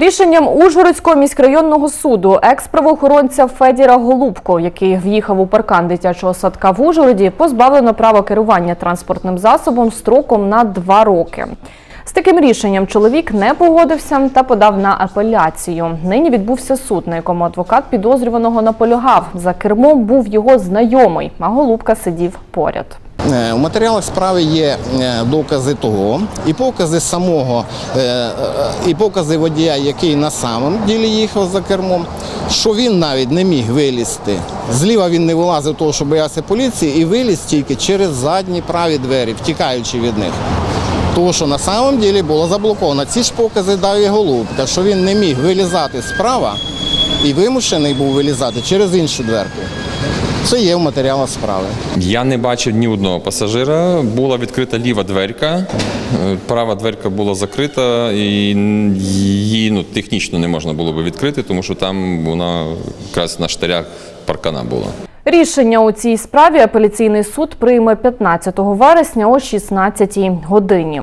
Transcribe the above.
Рішенням Ужгородського міськрайонного суду екс-правоохоронця Федіра Голубко, який в'їхав у паркан дитячого садка в Ужгороді, позбавлено права керування транспортним засобом строком на два роки. З таким рішенням чоловік не погодився та подав на апеляцію. Нині відбувся суд, на якому адвокат підозрюваного наполягав. За кермом був його знайомий, а Голубка сидів поряд. Е, У матеріалах справи є е, докази того, і покази самого, е, і покази водія, який на самом ділі їхав за кермом, що він навіть не міг вилізти. Зліва він не вилазив, того, що боявся поліції, і виліз тільки через задні праві двері, втікаючи від них. Тому що на самом ділі було заблоковано. Ці ж покази дав і голубка, що він не міг вилізати справа і вимушений був вилізати через іншу дверку. Це є в матеріалах справи. Я не бачив ні одного пасажира. Була відкрита ліва дверка, е, права дверка була закрита, і її ну, технічно не можна було би відкрити, тому що там вона якраз на штирях паркана була. Рішення у цій справі апеляційний суд прийме 15 вересня о 16 годині.